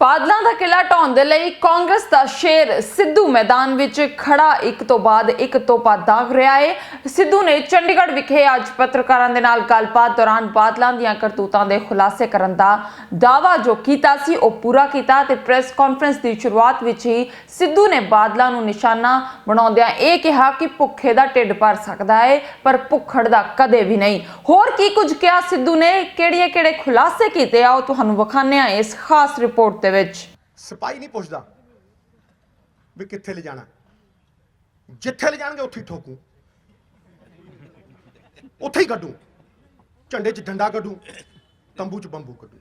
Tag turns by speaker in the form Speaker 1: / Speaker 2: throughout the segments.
Speaker 1: ਬਾਦਲਾਂ ਦਾ ਕਿਲਾ ਢਾਉਣ ਦੇ ਲਈ ਕਾਂਗਰਸ ਦਾ ਸ਼ੇਰ ਸਿੱਧੂ ਮੈਦਾਨ ਵਿੱਚ ਖੜਾ। ਇੱਕ ਤੋਂ ਬਾਅਦ ਇੱਕ ਤੋਪਾ ਦਾਗ ਰਿਹਾ ਹੈ ਸਿੱਧੂ ਨੇ ਚੰਡੀਗੜ੍ਹ ਵਿਖੇ ਅੱਜ ਪੱਤਰਕਾਰਾਂ ਦੇ ਨਾਲ ਗੱਲਬਾਤ ਦੌਰਾਨ ਬਾਦਲਾਂ ਦੀਆਂ ਕਰਤੂਤਾਂ ਦੇ ਖੁਲਾਸੇ ਕਰਨ ਦਾ ਦਾਅਵਾ ਜੋ ਕੀਤਾ ਸੀ, ਉਹ ਪੂਰਾ ਕੀਤਾ ਤੇ ਪ੍ਰੈਸ ਕਾਨਫਰੰਸ ਦੀ ਸ਼ੁਰੂਆਤ ਵਿੱਚ ਹੀ ਸਿੱਧੂ ਨੇ ਬਾਦਲਾਂ ਨੂੰ ਨਿਸ਼ਾਨਾ ਬਣਾਉਂਦਿਆਂ ਇਹ ਕਿਹਾ ਕਿ ਭੁੱਖੇ ਦਾ ਢਿੱਡ ਭਰ ਸਕਦਾ ਹੈ ਪਰ ਭੁੱਖੜ ਦਾ ਕਦੇ ਵੀ ਨਹੀਂ। ਹੋਰ ਕੀ ਕੁਝ ਕਿਹਾ ਸਿੱਧੂ ਨੇ? ਕਿਹੜੀਆਂ ਕਿਹੜੇ ਖੁਲਾਸੇ ਕੀਤੇ ਆ? ਉਹ ਤੁਹਾਨੂੰ ਵਿਖਾਣੇ ਆ ਇਸ ਖਾਸ ਰਿਪੋਰਟ ਦੇ ਵਿੱਚ
Speaker 2: ਸਿਪਾਹੀ ਨਹੀਂ ਪੁੱਛਦਾ ਵੀ ਕਿੱਥੇ ਲੈ ਜਾਣਾ ਜਿੱਥੇ ਲੈ ਜਾਣਗੇ ਉੱਥੇ ਹੀ ਠੋਕੂ ਉੱਥੇ ਹੀ ਕੱਢੂ ਝੰਡੇ 'ਚ ਡੰਡਾ ਕੱਢੂ ਤੰਬੂ 'ਚ ਬੰਬੂ ਕੱਢੂ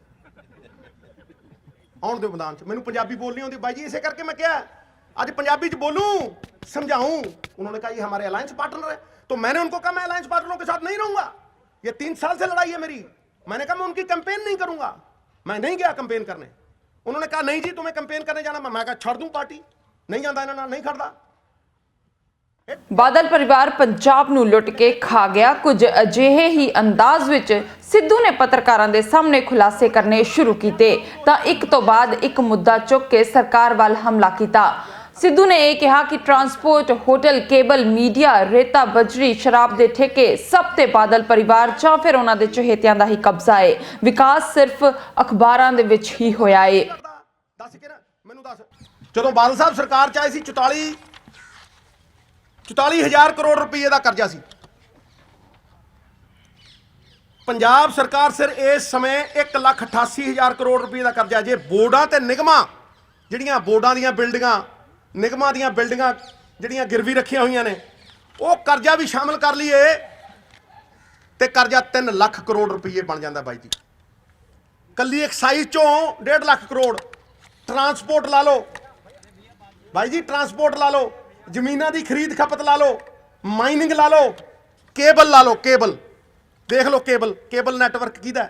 Speaker 2: ਆਉਣ ਦੇ ਮੈਦਾਨ 'ਚ ਮੈਨੂੰ ਪੰਜਾਬੀ ਬੋਲਣੀ ਆਉਂਦੀ ਬਾਈ ਜੀ ਇਸੇ ਕਰਕੇ ਮੈਂ ਕਿਹਾ आज पंजाबी च बोलूं समझाऊं उन्होंने कहा ये हमारे अलायंस पार्टनर है तो मैंने उनको कहा मैं अलायंस पार्टनरों के साथ नहीं रहूंगा ये तीन साल से लड़ाई है मेरी मैंने कहा मैं उनकी कैंपेन नहीं करूंगा मैं नहीं गया कैंपेन करने उन्होंने कहा नहीं जी तुम्हें कैंपेन करने जाना मैं मैं कहा छोड़ दूं पार्टी नहीं जाता इन्होंने नहीं खड़ता
Speaker 1: ਬਾਦਲ ਪਰਿਵਾਰ ਪੰਜਾਬ ਨੂੰ ਲੁੱਟ ਕੇ ਖਾ ਗਿਆ ਕੁਝ ਅਜਿਹੇ ਹੀ ਅੰਦਾਜ਼ ਵਿੱਚ ਸਿੱਧੂ ਨੇ ਪੱਤਰਕਾਰਾਂ ਦੇ ਸਾਹਮਣੇ ਖੁਲਾਸੇ ਕਰਨੇ ਸ਼ੁਰੂ ਕੀਤੇ ਤਾਂ ਇੱਕ ਤੋਂ ਬਾਅਦ ਇੱਕ ਮੁੱਦਾ ਚੁੱਕ ਕੇ ਸਰਕਾਰ ਵੱਲ ਹਮਲਾ ਕੀਤਾ ਸਿੱਧੂ ਨੇ ਇਹ ਕਿਹਾ ਕਿ ਟਰਾਂਸਪੋਰਟ, ਹੋਟਲ, ਕੇਬਲ, ਮੀਡੀਆ, ਰੇਤਾ, ਬਜਰੀ, ਸ਼ਰਾਬ ਦੇ ਠੇਕੇ ਸਭ ਤੇ ਬਾਦਲ ਪਰਿਵਾਰ ਜਾਂ ਫਿਰ ਉਹਨਾਂ ਦੇ ਚਹੇਤਿਆਂ ਦਾ ਹੀ ਕਬਜ਼ਾ ਹੈ ਵਿਕਾਸ ਸਿਰਫ ਅਖਬਾਰਾਂ ਦੇ ਵਿੱਚ ਹੀ ਹੋਇਆ ਹੈ
Speaker 2: ਦੱਸ ਕੇ ਨਾ, ਮੈਨੂੰ ਦੱਸ। ਜਦੋਂ ਬਾਦਲ ਸਾਹਿਬ ਸਰਕਾਰ ਚ ਆਏ ਸੀ 44 44000 ਕਰੋੜ ਰੁਪਏ ਦਾ ਕਰਜ਼ਾ ਸੀ। ਪੰਜਾਬ ਸਰਕਾਰ ਸਿਰ ਇਸ ਸਮੇਂ 188000 ਕਰੋੜ ਰੁਪਏ ਦਾ ਕਰਜ਼ਾ, ਜੇ ਬੋਰਡਾਂ ਤੇ ਨਿਗਮਾਂ, ਜਿਹੜੀਆਂ ਬੋਰਡਾਂ ਦੀਆਂ ਬਿਲਡਿੰਗਾਂ ਨਿਗਮਾਂ ਦੀਆਂ ਬਿਲਡਿੰਗਾਂ ਜਿਹੜੀਆਂ ਗਿਰਵੀ ਰੱਖੀਆਂ ਹੋਈਆਂ ਨੇ, ਉਹ ਕਰਜ਼ਾ ਵੀ ਸ਼ਾਮਲ ਕਰ ਲਈਏ ਤੇ ਕਰਜ਼ਾ 3 ਲੱਖ ਕਰੋੜ ਰੁਪਏ ਬਣ ਜਾਂਦਾ ਬਾਈ ਜੀ। ਕੱਲੀ ਐਕਸਾਈਜ਼ ਚੋਂ 1.5 ਲੱਖ ਕਰੋੜ। ਟਰਾਂਸਪੋਰਟ ਲਾ ਲਓ। ਭਾਈ ਜੀ ਟਰਾਂਸਪੋਰਟ ਲਾ ਲਓ। ਜ਼ਮੀਨਾਂ ਦੀ ਖਰੀਦ ਖਪਤ ਲਾ ਲਓ। ਮਾਈਨਿੰਗ ਲਾ ਲਓ। ਕੇਬਲ ਲਾ ਲਓ ਕੇਬਲ ਦੇਖ ਲਓ ਕੇਬਲ ਕੇਬਲ ਨੈਟਵਰਕ ਕਿਹਦਾ?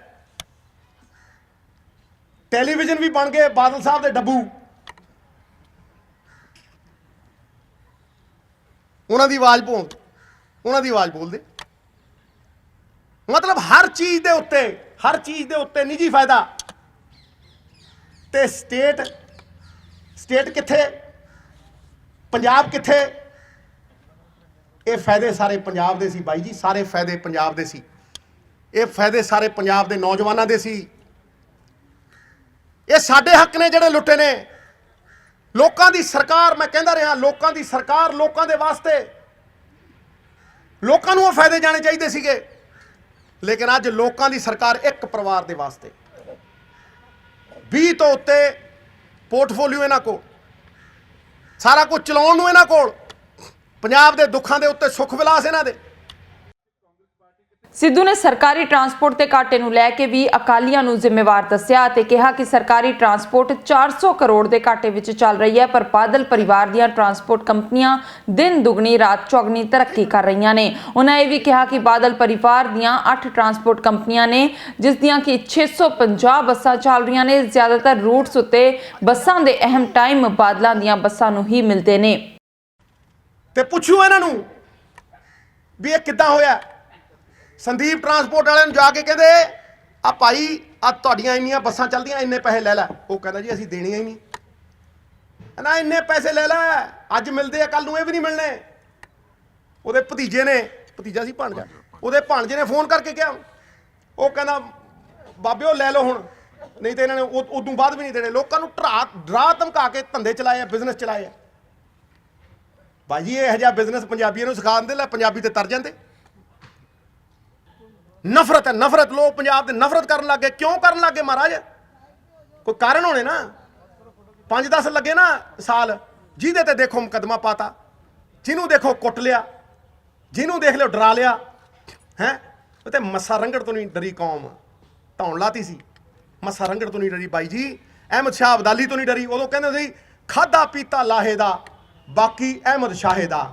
Speaker 2: ਟੈਲੀਵਿਜ਼ਨ ਵੀ ਬਣ ਗਏ, ਬਾਦਲ ਸਾਹਿਬ ਦੇ ਡੱਬੂ। ਉਹਨਾਂ ਦੀ ਆਵਾਜ਼ ਭੋਂ ਉਹਨਾਂ ਦੀ ਆਵਾਜ਼ ਬੋਲਦੇ ਮਤਲਬ ਹਰ ਚੀਜ਼ ਦੇ ਉੱਤੇ, ਹਰ ਚੀਜ਼ ਦੇ ਉੱਤੇ ਨਿੱਜੀ ਫਾਇਦਾ। ਤੇ ਸਟੇਟ ਸਟੇਟ ਕਿੱਥੇ? ਪੰਜਾਬ ਕਿੱਥੇ? ਇਹ ਫਾਇਦੇ ਸਾਰੇ ਪੰਜਾਬ ਦੇ ਸੀ ਬਾਈ ਜੀ, ਸਾਰੇ ਫਾਇਦੇ ਪੰਜਾਬ ਦੇ ਸੀ। ਇਹ ਫਾਇਦੇ ਸਾਰੇ ਪੰਜਾਬ ਦੇ ਨੌਜਵਾਨਾਂ ਦੇ ਸੀ। ਇਹ ਸਾਡੇ ਹੱਕ ਨੇ ਜਿਹੜੇ ਲੁੱਟੇ ਨੇ। ਲੋਕਾਂ ਦੀ ਸਰਕਾਰ, ਮੈਂ ਕਹਿੰਦਾ ਰਿਹਾ, ਲੋਕਾਂ ਦੀ ਸਰਕਾਰ ਲੋਕਾਂ ਦੇ ਵਾਸਤੇ। ਲੋਕਾਂ ਨੂੰ ਉਹ ਫਾਇਦੇ ਜਾਣੇ ਚਾਹੀਦੇ ਸੀਗੇ। ਲੇਕਿਨ ਅੱਜ ਲੋਕਾਂ ਦੀ ਸਰਕਾਰ ਇੱਕ ਪਰਿਵਾਰ ਦੇ ਵਾਸਤੇ। 20 ਤੋਂ ਉੱਤੇ ਪੋਰਟਫੋਲੀਓ ਇਹਨਾਂ ਕੋਲ, ਸਾਰਾ ਕੁਝ ਚਲਾਉਣ ਨੂੰ ਇਹਨਾਂ ਕੋਲ, ਪੰਜਾਬ ਦੇ ਦੁੱਖਾਂ ਦੇ ਉੱਤੇ ਸੁੱਖ ਵਿਲਾਸ ਇਹਨਾਂ ਦੇ।
Speaker 1: ਸਿੱਧੂ ਨੇ ਸਰਕਾਰੀ ਟਰਾਂਸਪੋਰਟ ਤੇ ਘਾਟੇ ਨੂੰ ਲੈ ਕੇ ਵੀ ਅਕਾਲੀਆਂ ਨੂੰ ਜ਼ਿੰਮੇਵਾਰ ਦੱਸਿਆ ਅਤੇ ਕਿਹਾ ਕਿ ਸਰਕਾਰੀ ਟਰਾਂਸਪੋਰਟ 400 ਕਰੋੜ ਦੇ ਘਾਟੇ ਵਿੱਚ ਚੱਲ ਰਹੀ ਹੈ, ਪਰ ਬਾਦਲ ਪਰਿਵਾਰ ਦੀਆਂ ਟਰਾਂਸਪੋਰਟ ਕੰਪਨੀਆਂ ਦਿਨ ਦੁਗਣੀ, ਰਾਤ ਚੌਗਣੀ ਤਰੱਕੀ ਕਰ ਰਹੀਆਂ ਨੇ। ਉਹਨਾਂ ਇਹ ਵੀ ਕਿਹਾ ਕਿ ਬਾਦਲ ਪਰਿਵਾਰ ਦੀਆਂ 8 ਟਰਾਂਸਪੋਰਟ ਕੰਪਨੀਆਂ ਨੇ, ਜਿਸ ਦੀਆਂ ਕਿ 650 ਬੱਸਾਂ ਚੱਲ ਰਹੀਆਂ ਨੇ। ਜ਼ਿਆਦਾਤਰ ਰੂਟਸ ਉੱਤੇ ਬੱਸਾਂ ਦੇ ਅਹਿਮ ਟਾਈਮ ਬਾਦਲਾਂ ਦੀਆਂ ਬੱਸਾਂ ਨੂੰ ਹੀ ਮਿਲਦੇ ਨੇ।
Speaker 2: ਤੇ ਪੁੱਛੋ ਇਹਨਾਂ ਨੂੰ ਵੀ ਇਹ ਕਿੱਦਾਂ ਹੋਇਆ। ਸੰਦੀਪ ਟਰਾਂਸਪੋਰਟ ਵਾਲਿਆਂ ਨੂੰ ਜਾ ਕੇ ਕਹਿੰਦੇ, ਆ ਭਾਈ, ਆ ਤੁਹਾਡੀਆਂ ਇੰਨੀਆਂ ਬੱਸਾਂ ਚੱਲਦੀਆਂ, ਇੰਨੇ ਪੈਸੇ ਲੈ ਲੈ। ਉਹ ਕਹਿੰਦਾ ਜੀ, ਅਸੀਂ ਦੇਣੀਆਂ ਹੀ ਨਹੀਂ। ਨਾ ਇੰਨੇ ਪੈਸੇ ਲੈ ਲੈ, ਅੱਜ ਮਿਲਦੇ ਆ ਕੱਲ ਨੂੰ ਇਹ ਵੀ ਨਹੀਂ ਮਿਲਣੇ। ਉਹਦੇ ਭਤੀਜੇ ਨੇ, ਭਤੀਜਾ ਸੀ ਭਾਣਜਾ, ਉਹਦੇ ਭਾਣਜੇ ਨੇ ਫੋਨ ਕਰਕੇ ਕਿਹਾ। ਉਹ ਕਹਿੰਦਾ, ਬਾਬਿਓ, ਲੈ ਲਓ ਹੁਣ। ਨਹੀਂ ਤੇ ਇਹਨਾਂ ਨੇ ਉਹ- ਉਦੋਂ ਬਾਅਦ ਵੀ ਨਹੀਂ ਦੇਣੇ। ਲੋਕਾਂ ਨੂੰ ਢਰਾ, ਡਰਾ ਧਮਕਾ ਕੇ ਧੰਦੇ ਚਲਾਏ ਆ ਬਿਜ਼ਨਸ ਚਲਾਏ ਆ। ਬਾਜੀ ਇਹ ਜਿਹਾ ਬਿਜ਼ਨਸ ਪੰਜਾਬੀਆਂ ਨੂੰ ਸਿਖਾ ਦਿੰਦੇ ਲੈ ਪੰਜਾਬੀ ਤੇ ਤਰ ਜਾਂਦੇ। ਨਫ਼ਰਤ ਹੈ, ਨਫ਼ਰਤ। ਲੋਕ ਪੰਜਾਬ ਦੇ ਨਫ਼ਰਤ ਕਰਨ ਲੱਗੇ ਕਿਉਂ ਕਰਨ ਲੱਗੇ ਮਹਾਰਾਜ? ਕੋਈ ਕਾਰਨ ਹੋਣੇ ਨਾ? 5-10 ਲੱਗੇ ਨਾ ਸਾਲ। ਜਿਹਦੇ ਤੇ ਦੇਖੋ ਮੁਕਦਮਾ ਪਾਤਾ, ਜਿਹਨੂੰ ਦੇਖੋ ਕੁੱਟ ਲਿਆ, ਜਿਹਨੂੰ ਦੇਖ ਲਿਓ ਡਰਾ ਲਿਆ, ਹੈ? ਉਹ ਤੇ ਮੱਸਾ ਰੰਗੜ ਤੋਂ ਨਹੀਂ ਡਰੀ ਕੌਮ। ਧੌਣ ਲਾਤੀ ਸੀ। ਮੱਸਾ ਰੰਗੜ ਤੋਂ ਨਹੀਂ ਡਰੀ ਬਾਈ ਜੀ। ਅਹਿਮਦ ਸ਼ਾਹ ਅਬਦਾਲੀ ਤੋਂ ਨਹੀਂ ਡਰੀ। ਉਦੋਂ ਕਹਿੰਦੇ ਸੀ, ਖਾਦਾ ਪੀਤਾ ਲਾਹੇ ਦਾ, ਬਾਕੀ ਅਹਿਮਦ ਸ਼ਾਹੇ ਦਾ।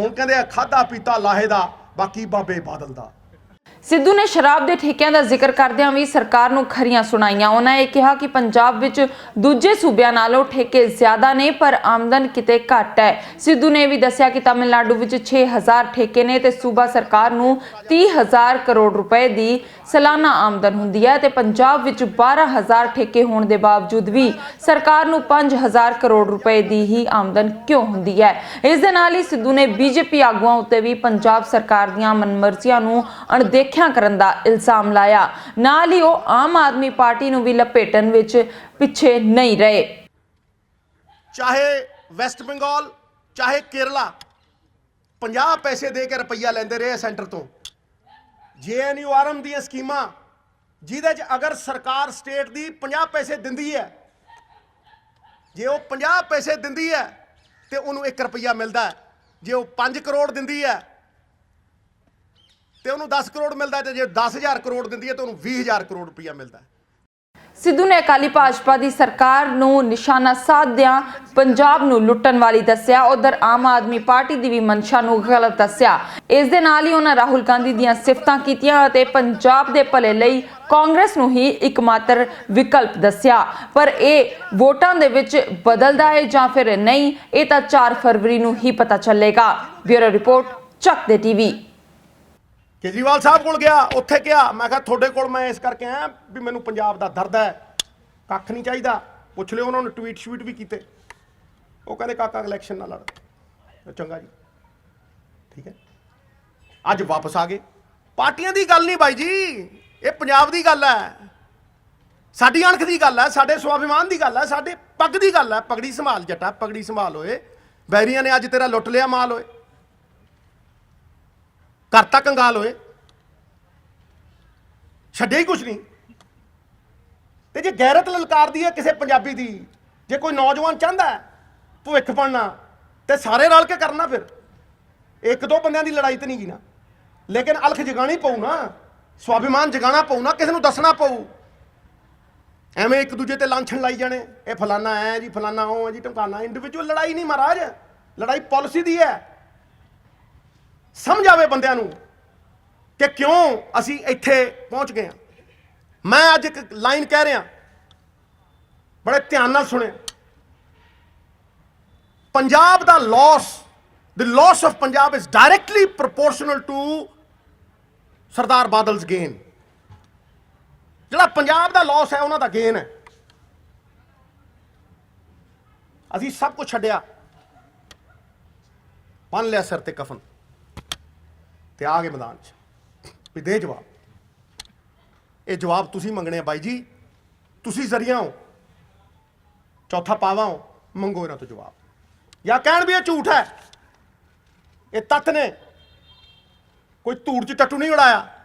Speaker 2: ਹੁਣ ਕਹਿੰਦੇ ਆ, ਖਾਦਾ ਪੀਤਾ ਲਾਹੇ ਦਾ, ਬਾਕੀ ਬਾਬੇ ਬਾਦਲ ਦਾ।
Speaker 1: ਸਿੱਧੂ ਨੇ ਸ਼ਰਾਬ ਦੇ ਠੇਕਿਆਂ ਦਾ ਜ਼ਿਕਰ ਕਰਦਿਆਂ ਵੀ ਸਰਕਾਰ ਨੂੰ ਖਰੀਆਂ ਸੁਣਾਈਆਂ। ਉਹਨਾਂ ਇਹ ਕਿਹਾ ਕਿ ਪੰਜਾਬ ਵਿੱਚ ਦੂਜੇ ਸੂਬਿਆਂ ਨਾਲੋਂ ਠੇਕੇ ਜ਼ਿਆਦਾ ਨੇ, ਪਰ ਆਮਦਨ ਕਿਤੇ ਘੱਟ ਹੈ। ਸਿੱਧੂ ਨੇ ਵੀ ਦੱਸਿਆ ਕਿ ਤਾਮਿਲਨਾਡੂ ਵਿੱਚ 6000 ਠੇਕੇ ਨੇ ਤੇ ਸੂਬਾ ਸਰਕਾਰ ਨੂੰ 30000 ਕਰੋੜ ਰੁਪਏ ਦੀ ਸਾਲਾਨਾ ਆਮਦਨ ਹੁੰਦੀ ਹੈ ਤੇ ਪੰਜਾਬ ਵਿੱਚ 12000 ਠੇਕੇ ਹੋਣ ਦੇ ਬਾਵਜੂਦ ਵੀ ਸਰਕਾਰ ਨੂੰ 5000 ਕਰੋੜ ਰੁਪਏ ਦੀ ਹੀ ਆਮਦਨ ਕਿਉਂ ਹੁੰਦੀ ਹੈ? ਇਸ ਦੇ ਨਾਲ ਹੀ ਸਿੱਧੂ ਨੇ ਬੀਜੇਪੀ ਆਗੂਆਂ ਉੱਤੇ ਵੀ ਪੰਜਾਬ ਸਰਕਾਰ ਦੀਆਂ ਮਨਮਰਜ਼ੀਆਂ ਨੂੰ ਅਣਦੇਖ ਅਣਦੇਖਿਆ ਕਰਨ ਦਾ ਇਲਜ਼ਾਮ ਲਾਇਆ। ਨਾਲ ਹੀ ਉਹ ਆਮ ਆਦਮੀ ਪਾਰਟੀ ਨੂੰ ਵੀ ਲਪੇਟਣ ਵਿੱਚ ਪਿੱਛੇ ਨਹੀਂ ਰਹੇ।
Speaker 2: ਚਾਹੇ ਵੈਸਟ ਬੰਗਾਲ, ਚਾਹੇ ਕੇਰਲਾ 50 ਪੈਸੇ ਦੇ ਕੇ ਰੁਪਈਆ ਲੈਂਦੇ ਰਹੇ ਸੈਂਟਰ ਤੋਂ। ਜੇਐਨਯੂ ਆਰਮ ਦੀਆਂ ਸਕੀਮਾਂ, ਜਿਹਦੇ 'ਚ ਅਗਰ ਸਰਕਾਰ ਸਟੇਟ ਦੀ 50 ਪੈਸੇ ਦਿੰਦੀ ਹੈ, ਜੇ ਉਹ 50 ਪੈਸੇ ਦਿੰਦੀ ਹੈ, ਤੇ ਉਹਨੂੰ 1 ਰੁਪਈਆ ਮਿਲਦਾ ਜੇ ਉਹ 5 ਕਰੋੜ ਦਿੰਦੀ ਹੈ ਤੇ ਉਹਨੂੰ 10 ਕਰੋੜ ਮਿਲਦਾ ਤੇ ਜੇ 10000 ਕਰੋੜ ਦਿੰਦੀ ਹੈ ਤੇ ਉਹਨੂੰ 20000 ਕਰੋੜ ਰੁਪਈਆ ਮਿਲਦਾ
Speaker 1: ਸਿੱਧੂ ਨੇ ਅਕਾਲੀ ਭਾਜਪਾ ਦੀ ਸਰਕਾਰ ਨੂੰ ਨਿਸ਼ਾਨਾ ਸਾਧਦਿਆਂ ਪੰਜਾਬ ਨੂੰ ਲੁੱਟਣ ਵਾਲੀ ਦੱਸਿਆ, ਉਧਰ ਆਮ ਆਦਮੀ ਪਾਰਟੀ ਦੀ ਵੀ ਮਨਸ਼ਾ ਨੂੰ ਗਲਤ ਦੱਸਿਆ। ਇਸ ਦੇ ਨਾਲ ਹੀ ਉਹਨਾਂ ਰਾਹੁਲ ਗਾਂਧੀ ਦੀਆਂ ਸਿਫਤਾਂ ਕੀਤੀਆਂ ਅਤੇ ਪੰਜਾਬ ਦੇ ਭਲੇ ਲਈ ਕਾਂਗਰਸ ਨੂੰ ਹੀ ਇੱਕਮਾਤਰ ਵਿਕਲਪ ਦੱਸਿਆ। ਪਰ ਇਹ ਵੋਟਾਂ ਦੇ ਵਿੱਚ ਬਦਲਦਾ ਹੈ ਜਾਂ ਫਿਰ ਨਹੀਂ, ਇਹ ਤਾਂ 4 ਫਰਵਰੀ ਨੂੰ ਹੀ ਪਤਾ ਚੱਲੇਗਾ। ਬਿਊਰੋ ਰਿਪੋਰਟ ਚੱਕ ਦੇ ਟੀਵੀ।
Speaker 2: ਕੇਜਰੀਵਾਲ ਸਾਹਿਬ ਕੋਲ ਗਿਆ, ਉੱਥੇ ਕਿਹਾ, ਮੈਂ ਕਿਹਾ ਤੁਹਾਡੇ ਕੋਲ ਮੈਂ ਇਸ ਕਰਕੇ ਆਇਆ ਵੀ ਮੈਨੂੰ ਪੰਜਾਬ ਦਾ ਦਰਦ ਹੈ, ਕੱਖ ਨਹੀਂ ਚਾਹੀਦਾ। ਪੁੱਛ ਲਿਓ ਉਹਨਾਂ ਨੂੰ ਟਵੀਟ ਸ਼ਵੀਟ ਵੀ ਕੀਤੇ। ਉਹ ਕਹਿੰਦੇ, ਕਾਕਾ ਇਲੈਕਸ਼ਨ ਨਾ ਲੜ। ਚੰਗਾ ਜੀ। ਠੀਕ ਹੈ। ਅੱਜ ਵਾਪਸ ਆ ਗਏ। ਪਾਰਟੀਆਂ ਦੀ ਗੱਲ ਨਹੀਂ ਬਾਈ ਜੀ, ਇਹ ਪੰਜਾਬ ਦੀ ਗੱਲ ਹੈ। ਸਾਡੀ ਅਣਖ ਦੀ ਗੱਲ ਹੈ, ਸਾਡੇ ਸਵਾਭਿਮਾਨ ਦੀ ਗੱਲ ਹੈ, ਸਾਡੇ ਪੱਗ ਦੀ ਗੱਲ ਹੈ। ਪਗੜੀ ਸੰਭਾਲ ਜੱਟਾ, ਪਗੜੀ ਸੰਭਾਲ ਓਏ। ਬੈਰੀਆਂ ਨੇ ਅੱਜ ਤੇਰਾ ਲੁੱਟ ਲਿਆ, ਮਾਲ ਓਏ। ਘਰ ਤੱਕ ਕੰਗਾਲ ਹੋਏ। ਛੱਡਿਆ ਹੀ ਕੁਛ ਨਹੀਂ। ਤੇ ਜੇ ਗੈਰਤ ਲਲਕਾਰਦੀ ਹੈ, ਕਿਸੇ ਪੰਜਾਬੀ ਦੀ, ਜੇ ਕੋਈ ਨੌਜਵਾਨ ਚਾਹੁੰਦਾ ਭਵਿੱਖ ਬਣਨਾ, ਤੇ ਸਾਰੇ ਰਲ ਕੇ ਕਰਨਾ ਫਿਰ। ਇੱਕ ਦੋ ਬੰਦਿਆਂ ਦੀ ਲੜਾਈ ਤੇ ਨਹੀਂ ਗੀ ਨਾ ਲੇਕਿਨ ਅਲਖ ਜਗਾਣੀ ਪਊ ਨਾ, ਸਵਾਭਿਮਾਨ ਜਗਾਣਾ ਪਊ ਨਾ, ਕਿਸੇ ਨੂੰ ਦੱਸਣਾ ਪਊ। ਐਵੇਂ ਇੱਕ ਦੂਜੇ ਤੇ ਲਾਂਛਣ ਲਾਈ ਜਾਣੇ। ਇਹ ਫਲਾਨਾ ਐ ਜੀ, ਫਲਾਨਾ ਉਹ ਹੈ ਜੀ ਟਮਕਾਨਾ ਇੰਡੀਵਿਜੂਅਲ ਲੜਾਈ ਨਹੀਂ ਮਹਾਰਾਜ। ਲੜਾਈ ਪਾਲਿਸੀ ਦੀ ਹੈ। ਸਮਝ ਆਵੇ ਬੰਦਿਆਂ ਨੂੰ ਕਿ ਕਿਉਂ ਅਸੀਂ ਇੱਥੇ ਪਹੁੰਚ ਗਏ ਹਾਂ। ਮੈਂ ਅੱਜ ਇੱਕ ਲਾਈਨ ਕਹਿ ਰਿਹਾ, ਬੜੇ ਧਿਆਨ ਨਾਲ ਸੁਣਿਆ ਪੰਜਾਬ ਦਾ loss the loss of Punjab is directly proportional to Sardar Badal's gain ਜਿਹੜਾ ਪੰਜਾਬ ਦਾ ਲਾਸ ਹੈ, ਉਹਨਾਂ ਦਾ ਗੇਨ ਹੈ। ਅਸੀਂ ਸਭ ਕੁਝ ਛੱਡਿਆ। ਬੰਨ ਲਿਆ ਸਿਰ ਤੇ ਕਫਨ। ਤੇ ਆ ਗਏ ਮੈਦਾਨ 'ਚ। ਵੀ ਦੇ ਜਵਾਬ। ਇਹ ਜਵਾਬ ਤੁਸੀਂ ਮੰਗਣੇ ਆ ਬਾਈ ਜੀ। ਤੁਸੀਂ ਜ਼ਰੀਆ ਹੋ। ਚੌਥਾ ਪਾਵਾ ਹੋ। ਮੰਗੋ ਇਹਨਾਂ ਤੋਂ ਜਵਾਬ। ਜਾਂ ਕਹਿਣ ਵੀ ਇਹ ਝੂਠ ਹੈ। ਇਹ ਤੱਤ ਨੇ। ਕੋਈ ਧੂੜ 'ਚ ਟੱਟੂ ਨਹੀਂ ਉਡਾਇਆ।